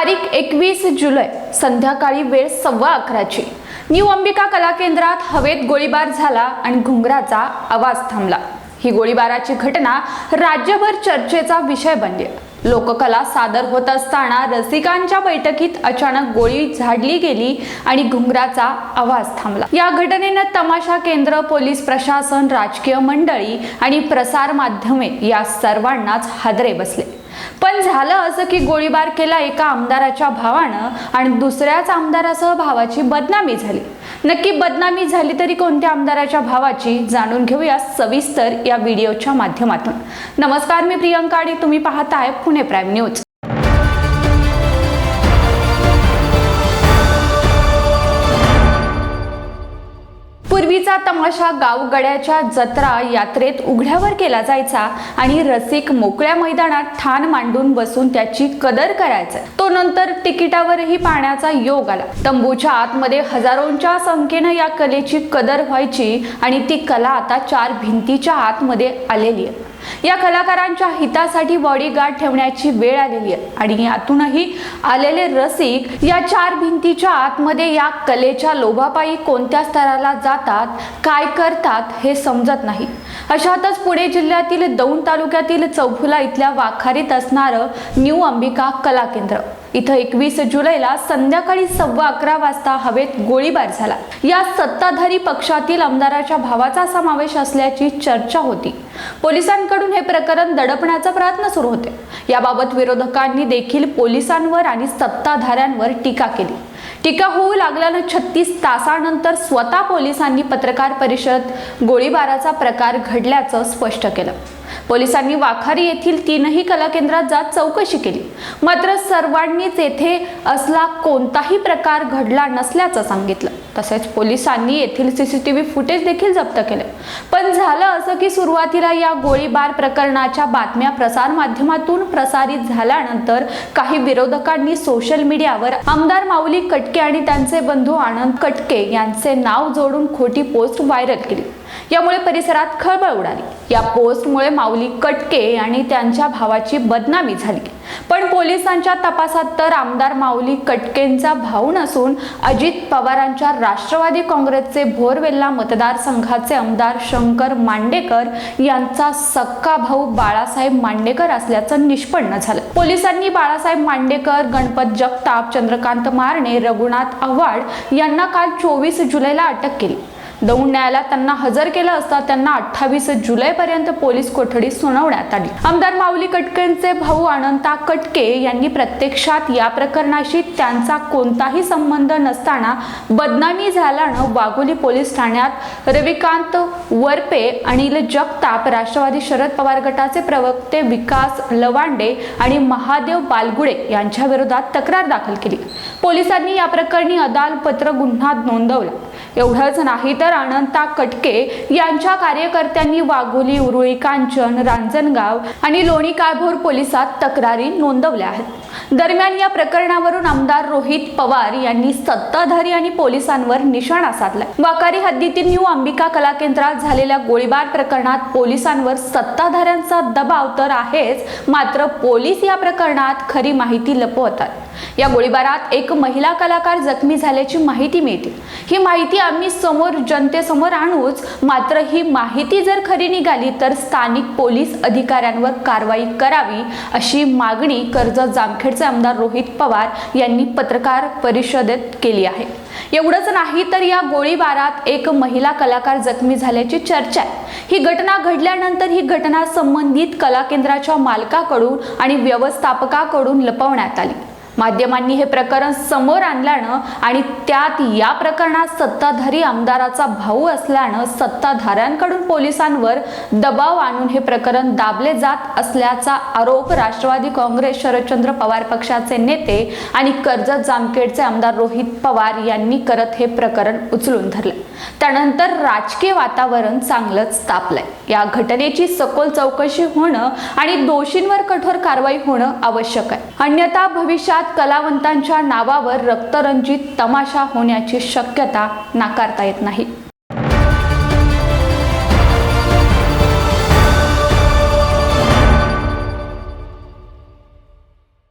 तारीख एकवीस जुलै संध्याकाळी वेळ सव्वा अकराची. न्यू अंबिका कला केंद्रात हवेत गोळीबार झाला आणि घुंगराचा आवाज थांबला. ही गोळीबाराची घटना राज्यभर चर्चेचा विषय बनली. लोककला सादर होत असताना रसिकांच्या बैठकीत अचानक गोळी झाडली गेली आणि घुंगराचा आवाज थांबला. या घटनेनं तमाशा केंद्र पोलीस प्रशासन राजकीय मंडळी आणि प्रसार माध्यमे या सर्वांनाच हादरे बसले. पण झालं असं की गोळीबार केला एका आमदाराच्या भावानं आणि दुसऱ्याच आमदारासह भावाची बदनामी झाली. नक्की बदनामी झाली तरी कोणत्या आमदाराच्या भावाची जाणून घेऊया सविस्तर या व्हिडिओच्या माध्यमातून. नमस्कार मी प्रियंका आणि तुम्ही पाहताय पुणे प्राईम न्यूज. पूर्वीचा तमाशा गावगड्याच्या जत्रा यात्रेत उघड्यावर केला जायचा आणि रसिक मोकळ्या मैदानात ठाण मांडून बसून त्याची कदर करायचा. तो नंतर तिकिटावरही पाहण्याचा योग आला. तंबूच्या आतमध्ये हजारोंच्या संख्येनं या कलेची कदर व्हायची आणि ती कला आता चार भिंतीच्या आतमध्ये आलेली आहे. या कलाकारांच्या हितासाठी बॉडीगार्ड ठेवण्याची वेळ आलेली आहे. आणि यातूनही आलेले रसिक या चार भिंतीच्या आतमध्ये या कलेच्या लोभापायी कोणत्या स्तराला जातात काय करतात हे समजत नाही. अशातच पुणे जिल्ह्यातील दौंड तालुक्यातील चौफुला इथल्या वाखारीत असणारं न्यू अंबिका कला केंद्र. इथं एकवीस जुलैला संध्याकाळी सव्वा अकरा वाजता हवेत गोळीबार झाला. या सत्ताधारी पक्षातील आमदाराच्या भावाचा समावेश असल्याची चर्चा होती. पोलिसांकडून हे प्रकरण दडपण्याचा प्रयत्न सुरू होते. याबाबत विरोधकांनी देखील पोलिसांवर आणि सत्ताधाऱ्यांवर टीका केली. टीका होऊ लागल्यानं छत्तीस तासानंतर स्वतः पोलिसांनी पत्रकार परिषद गोळीबाराचा प्रकार घडल्याचं स्पष्ट केलं. पोलिसांनी वाखारी येथील तीनही कला केंद्रात जात चौकशी केली. मात्र सर्वांनीच येथे असला कोणताही प्रकार घडला नसल्याचं सांगितलं. तसेच पोलिसांनी येथील सीसीटीव्ही फुटेज देखील जप्त केले. पण झालं असं की सुरुवातीला या गोळीबार प्रकरणाच्या बातम्या प्रसार माध्यमातून प्रसारित झाल्यानंतर काही विरोधकांनी सोशल मीडियावर आमदार माऊली कटके आणि त्यांचे बंधू आनंद कटके यांचे नाव जोडून खोटी पोस्ट व्हायरल केली. यामुळे परिसरात खळबळ उडाली. या पोस्टमुळे माऊली कटके आणि त्यांच्या भावाची बदनामी झाली. पण पोलिसांच्या तपासात तर आमदार माऊली कटकेंचा भाऊ नसून अजित पवारांच्या राष्ट्रवादी काँग्रेसचे भोरवेल्ला मतदारसंघाचे आमदार शंकर मांडेकर यांचा सक्का भाऊ बाळासाहेब मांडेकर असल्याचं निष्पन्न झालं. पोलिसांनी बाळासाहेब मांडेकर गणपत जगताप चंद्रकांत मारणे रघुनाथ आव्हाड यांना काल चोवीस जुलैला अटक केली. दौंड न्यायालयात त्यांना हजर केलं असता त्यांना अठ्ठावीस जुलैपर्यंत पोलीस कोठडी सुनावण्यात आली. आमदार माऊली कटकेंचे भाऊ अनंता कटके यांनी प्रत्यक्षात या प्रकरणाशी त्यांचा कोणताही संबंध नसताना बदनामी झाल्यानं वाघोली पोलीस ठाण्यात रविकांत वरपे अनिल जगताप राष्ट्रवादी शरद पवार गटाचे प्रवक्ते विकास लवांडे आणि महादेव बालगुडे यांच्या विरोधात तक्रार दाखल केली. पोलिसांनी या प्रकरणी अदालपत्र गुन्हा नोंदवला. एवढंच नाही तर अनंता कटके यांच्या कार्यकर्त्यांनी वाघोली उरुळी कांचन रांजणगाव आणि लोणी काळभोर पोलिसात तक्रारी नोंदवल्या आहेत. दरम्यान या प्रकरणावरून आमदार रोहित पवार यांनी सत्ताधारी आणि पोलिसांवर निशाणा साधला वाकारी हद्दीतील न्यू अंबिका कला केंद्रात झालेल्या गोळीबार प्रकरणात पोलिसांवर सत्ताधाऱ्यांचा दबाव तर आहेच मात्र पोलीस या प्रकरणात खरी माहिती लपवतात. या गोळीबारात एक महिला कलाकार जखमी झाल्याची माहिती मिळते. ही माहिती आम्ही समोर जनतेसमोर आणूच मात्र ही माहिती जर खरी निघाली तर स्थानिक पोलीस अधिकाऱ्यांवर कारवाई करावी अशी मागणी कर्जत जामखेडचे आमदार रोहित पवार यांनी पत्रकार परिषदेत केली आहे. एवढंच नाही तर या गोळीबारात एक महिला कलाकार जखमी झाल्याची चर्चा आहे. ही घटना घडल्यानंतर ही घटना संबंधित कला केंद्राच्या मालकाकडून आणि व्यवस्थापकाकडून लपवण्यात आली. माध्यमांनी हे प्रकरण समोर आणल्यानं आणि त्यात या प्रकरणात सत्ताधारी आमदाराचा भाऊ असल्यानं सत्ताधाऱ्यांकडून पोलिसांवर दबाव आणून हे प्रकरण दाबले जात असल्याचा आरोप राष्ट्रवादी काँग्रेस शरदचंद्र पवार पक्षाचे नेते आणि कर्जत जामखेडचे आमदार रोहित पवार यांनी करत हे प्रकरण उचलून धरले. त्यानंतर राजकीय वातावरण चांगलंच तापलंय. या घटनेची सखोल चौकशी होणं आणि दोषींवर कठोर कारवाई होणं आवश्यक आहे. अन्यथा भविष्यात कलावंतांच्या नावावर रक्तरंजित तमाशा होण्याची शक्यता नाकारता येत नाही.